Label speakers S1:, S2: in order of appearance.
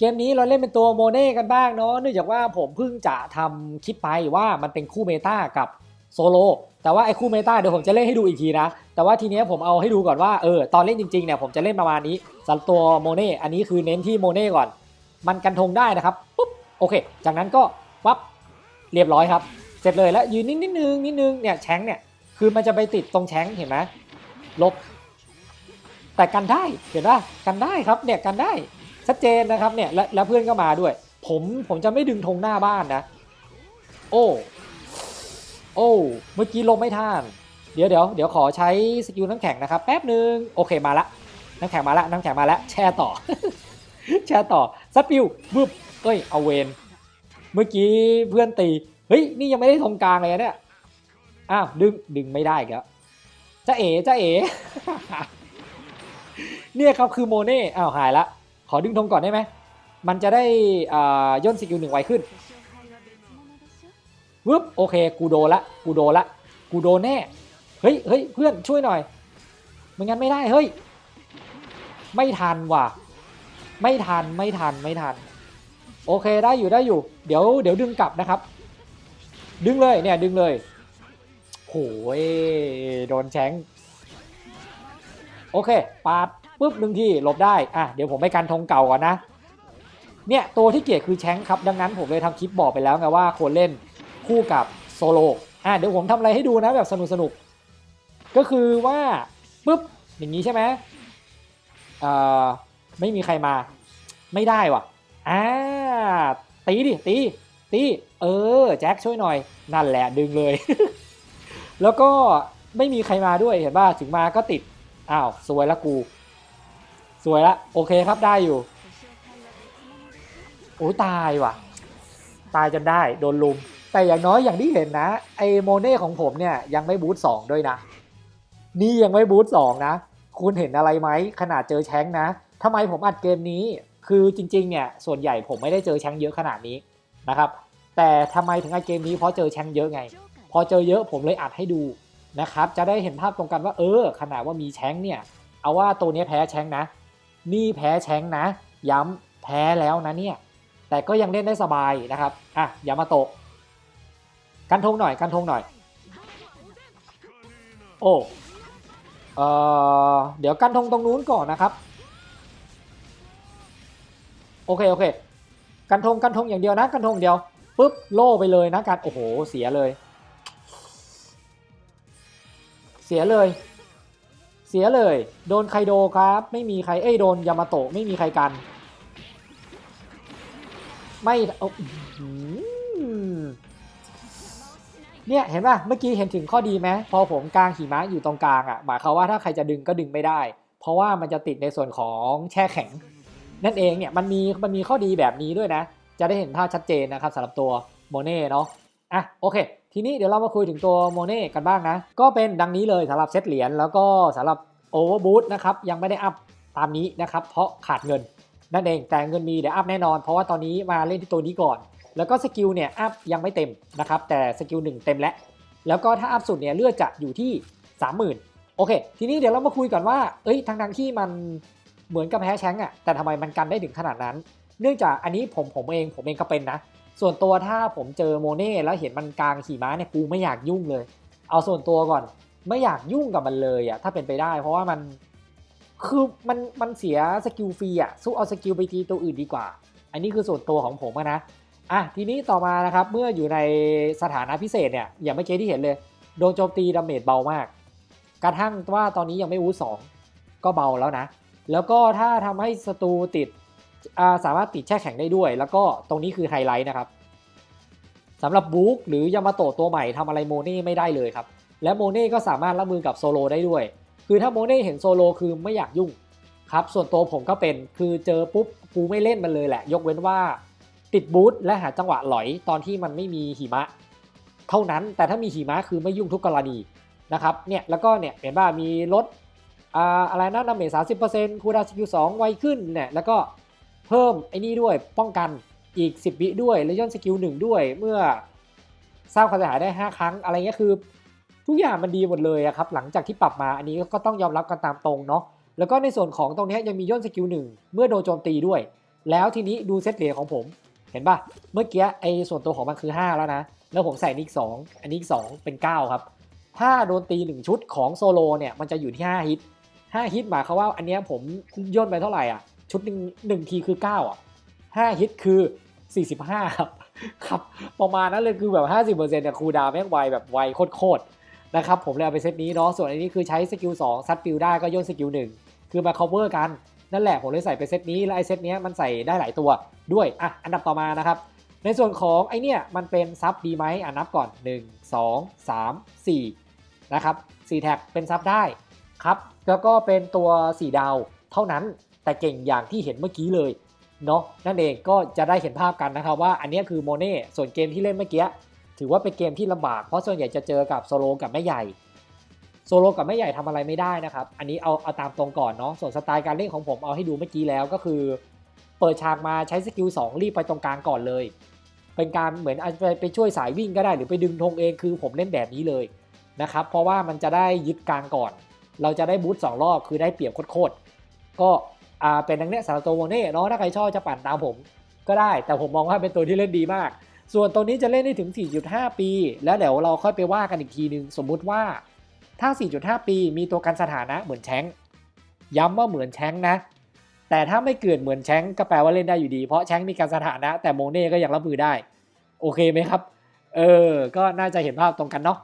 S1: เกมนี้เราเล่นเป็นตัวโมเน่กันบ้างเนาะเนื่องจากว่าผมเพิ่งจะทำคลิปไปว่ามันเป็นคู่เมตากับโซโลแต่ว่าไอ้คู่เมตาเดี๋ยวผมจะเล่นให้ดูอีกทีนะ แต่ว่าทีเนี้ยผมเอาให้ดูก่อนว่าเออตอนเล่นจริงๆเนี่ยผมจะเล่นประมาณนี้สำหรับตัวโมเน่อันนี้คือเน้นที่โมเน่ก่อน มันกันทงได้นะครับปุ๊บโอเค จากนั้นก็วับเรียบร้อยครับ เสร็จเลยแล้วยืนนิดนิดนึงนิดนึงเนี่ยแชงเนี่ยคือมันจะไปติดตรงแชงเห็นไหมลบแต่กันได้เห็นป่ะกันได้ครับเนี่ยกันได้ ชัดเจนนะครับเนี่ยและแล้วเพื่อนก็มาด้วย ผมผมจะไม่ดึงธงหน้าบ้านนะ โอ้โอ้เมื่อกี้ลงไม่ท่าน เดี๋ยวเดี๋ยวเดี๋ยวขอใช้สกิลน้ำแข็งนะครับแป๊บหนึ่งโอเคมาละน้ำแข็งมาละน้ำแข็งมาละแช่ต่อ แช่ต่อสปิวบึบเอ้ยเอาเวนเมื่อกี้เพื่อนตีเฮ้ยนี่ยังไม่ได้ธงกลางเลยเนี่ยอ้าวดึงดึงไม่ได้อีกแล้วจ้าเอ๋จ้าเอ๋เนี่ยครับคือโมเน่อ้าวหายละ ขอดึงธงก่อนได้ไหม มันจะได้ย่นสกิลหนึ่งไวขึ้นวึบโอเค กูโดนละ กูโดนละ กูโดนแน่ เฮ้ยเฮ้ยเพื่อนช่วยหน่อยไม่งั้นไม่ได้ เฮ้ย ไม่ทันว่ะ ไม่ทัน ไม่ทัน ไม่ทัน โอเคได้อยู่ได้อยู่ เดี๋ยวเดี๋ยวดึงกลับนะครับ ดึงเลยเนี่ยดึงเลยโหยโดนแชงโอเค ปาด ปุ๊บหนึ่งทีหลบได้อะเดี๋ยวผมไปกันธงเก่าก่อนนะเนี่ยตัวที่เกียดคือแชงครับดังนั้นผมเลยทำคลิปบอกไปแล้วไงว่าควรเล่นคู่กับโซโลอะเดี๋ยวผมทำอะไรให้ดูนะแบบสนุกสนุกก็คือว่าปุ๊บอย่างนี้ใช่ไหมเอ่อไม่มีใครมาไม่ได้ว่ะอ่าตีดิตีตีเออแจ็คช่วยหน่อยนั่นแหละดึงเลย แล้วก็ไม่มีใครมาด้วยเห็นป่ะถึงมาก็ติดอ้าวสวยละกู สวยละโอเคครับได้อยู่โอ้ตายว่ะ ตายจนได้โดนลุม แต่อย่างน้อยอย่างที่เห็นนะ ไอโมเน่ของผมเนี่ยยังไม่บูทสองด้วยนะ นี่ยังไม่บูทสองนะ คุณเห็นอะไรไหมขนาดเจอแชงนะทำไมผมอัดเกมนี้ คือจริงๆเนี่ยส่วนใหญ่ผมไม่ได้เจอแชงเยอะขนาดนี้นะครับ แต่ทำไมถึงอัดเกมนี้เพราะเจอแชงเยอะไง พอเจอเยอะผมเลยอัดให้ดูนะครับ จะได้เห็นภาพตรงกันว่าเออ ขนาดว่ามีแชงเนี่ย เอาว่าตัวนี้แพ้แชงนะ นี่แพ้แชงนะ ย้ำแพ้แล้วนะเนี่ย แต่ก็ยังเล่นได้สบายนะครับอะยามาโตะกันทงหน่อยกันทงหน่อย โอ้เออเดี๋ยวกันทงตรงนู้นก่อนนะครับ โอเคโอเค กันทงกันทงอย่างเดียวนะ กันทงเดียวปุ๊บโล่ไปเลยนะกันโอ้โหเสียเลย เสียเลย เสียเลย โดนไคโดครับ ไม่มีใครเอ้ยโดนยามาโตะไม่มีใครกัน ไม่เอาอื้อหือเนี่ยเห็นป่ะเมื่อกี้เห็นถึงข้อดีไหมพอผมกลางหิมะอยู่ตรงกลางอะหมายความว่าถ้าใครจะดึงก็ดึงไม่ได้ เพราะว่ามันจะติดในส่วนของแช่แข็ง นั่นเองเนี่ยมันมีมันมีข้อดีแบบนี้ด้วยนะ จะได้เห็นภาพชัดเจนนะครับสำหรับตัวโมเน่เนาะอะโอเค ทีนี้เดี๋ยวเรามาคุยถึงตัวโมเน่กันบ้างนะ ก็เป็นดังนี้เลยสำหรับเซตเหรียญแล้วก็สำหรับโอเวอร์บูทนะครับยังไม่ได้อัพตามนี้นะครับ เพราะขาดเงินนั่นเองแต่เงินมีเดี๋ยวอัพแน่นอน เพราะว่าตอนนี้มาเล่นที่ตัวนี้ก่อน แล้วก็สกิลเนี่ยอัพยังไม่เต็มนะครับแต่สกิลหนึ่งเต็มแล้ว แล้วก็ถ้าอัพสุดเนี่ยเลือดจะอยู่ที่ 30,000 โอเค ทีนี้เดี๋ยวเรามาคุยกันว่าเอ้ยทางทางที่มันเหมือนกับแพ้แชงอะแต่ทำไมมันกันได้ถึงขนาดนั้น เนื่องจากอันนี้ผมผมเองผมเองก็เป็นนะ ส่วนตัวถ้าผมเจอโมเน่แล้วเห็นมันกลางขี่ม้าเนี่ยกูไม่อยากยุ่งเลย เอาส่วนตัวก่อนไม่อยากยุ่งกับมันเลยอะถ้าเป็นไปได้ เพราะว่ามันคือมันมันเสียสกิลฟรีอะสู้เอาสกิลไปตีตัวอื่นดีกว่า อันนี้คือส่วนตัวของผมนะอะทีนี้ต่อมานะครับเมื่ออยู่ในสถานะพิเศษเนี่ยอย่างเมื่อกี้ที่เห็นเลย โดนโจมตีดาเมจเบามาก กระทั่งว่าตอนนี้ยังไม่วูดสองก็เบาแล้วนะ แล้วก็ถ้าทำให้ศัตรูติด สามารถติดแช่แข็งได้ด้วย แล้วก็ตรงนี้คือไฮไลท์นะครับสำหรับบุ๊กหรือยามาโตะตัวใหม่ทำอะไรโมเน่ไม่ได้เลยครับ และโมเน่ก็สามารถรับมือกับโซโลได้ด้วย คือถ้าโมเน่เห็นโซโลคือไม่อยากยุ่งครับ ส่วนตัวผมก็เป็นคือเจอปุ๊บกูไม่เล่นมันเลยแหละ ยกเว้นว่า ติดบูทและหาจังหวะหลอยตอนที่มันไม่มีหิมะ เท่านั้นแต่ถ้ามีหิมะคือไม่ยุ่งทุกกรณีนะครับเนี่ยแล้วก็เนี่ยเห็นว่ามีลดออะไรนะดาเมจสามสิบเปอร์เซ็นต์คูดาสกิลสองไวขึ้นเนี่ยแล้วก็ เพิ่มไอ้นี่ด้วยป้องกันอีก 10วิด้วยและย่อนสกิลหนึ่งด้วยเมื่อสร้างความเสียหายได้ 5 ครั้งอะไรเงี้ยคือ ทุกอย่างมันดีหมดเลยอะครับหลังจากที่ปรับมาอันนี้ก็ต้องยอมรับกันตามตรงเนาะแล้วก็ในส่วนของตรงนี้ยังมีย่นสกิลหนึ่งเมื่อโดนโจมตีด้วย แล้วทีนี้ดูเซตเหรียญของผม เห็นปะเมื่อกี้ไอ้ส่วนตัวของมันคือ 5 แล้วนะ แล้วผมใส่นิก2อันนี้อีก2เป็น 9 ครับ ถ้าโดนตี 1 ชุดของโซโลเนี่ยมันจะอยู่ที่ 5 ฮิต 5 ฮิตหมายความว่าอันเนี้ยผมย่นไปเท่าไหร่อะ ชุดหนึ่งหนึ่งทีคือ9อะ5ฮิตคือ45ครับครับประมาณนั้นเลยคือแบบ50%เปอร์เซ็นต์เนี่ยคูลดาวแม่งไวแบบไวโคตรๆนะครับผมเลยเอาไปเซตนี้เนาะส่วนอันนี้คือใช้สกิล2ซัดปิวได้ก็ย่นสกิล1คือมา cover กันนั่นแหละผมเลยใส่ไปเซตนี้แล้วไอเซตนี้มันใส่ได้หลายตัวด้วยอะอันดับต่อมานะครับในส่วนของไอเนี่ยมันเป็นซับดีไหมอะนับก่อน 1 2 3 4นะครับ4แท็กเป็นซับได้ครับแล้วก็เป็นตัว 4 ดาวเท่านั้น แต่เก่งอย่างที่เห็นเมื่อกี้เลยเนาะนั่นเองก็จะได้เห็นภาพกันนะครับว่าอันนี้คือโมเน่ส่วนเกมที่เล่นเมื่อกี้ถือว่าเป็นเกมที่ลำบากเพราะส่วนใหญ่จะเจอกับโซโลกับแม่ใหญ่โซโลกับแม่ใหญ่ทำอะไรไม่ได้นะครับ อันนี้เอาเอาตามตรงก่อนเนาะส่วนสไตล์การเล่นของผมเอาให้ดูเมื่อกี้แล้วก็คือ เปิดฉากมาใช้สกิล2รีบไปตรงกลางก่อนเลย เป็นการเหมือนอาจจะไปช่วยสายวิ่งก็ได้หรือไปดึงธงเองคือผมเล่นแบบนี้เลยนะครับเพราะว่ามันจะได้ยึดกลางก่อน เราจะได้บูทสองรอบคือได้เปรียบโคตรก็ อ่าเป็นดังเนี้ยสำหรับตัวโมเน่เนาะถ้าใครชอบจะปั่นตามผมก็ได้ แต่ผมมองว่าเป็นตัวที่เล่นดีมาก ส่วนตัวนี้จะเล่นได้ถึง 4.5 ปี แล้วเดี๋ยวเราค่อยไปว่ากันอีกทีนึง สมมุติว่าถ้า 4.5 ปีมีตัวกันสถานะเหมือนแชงย้ำว่าเหมือนแชงนะ แต่ถ้าไม่เกิดเหมือนแชงก็แปลว่าเล่นได้อยู่ดี เพราะแชงมีการสถานะ แต่โมเน่ก็ยังรับมือได้ โอเคไหมครับ เออ ก็น่าจะเห็นภาพตรงกันเนาะ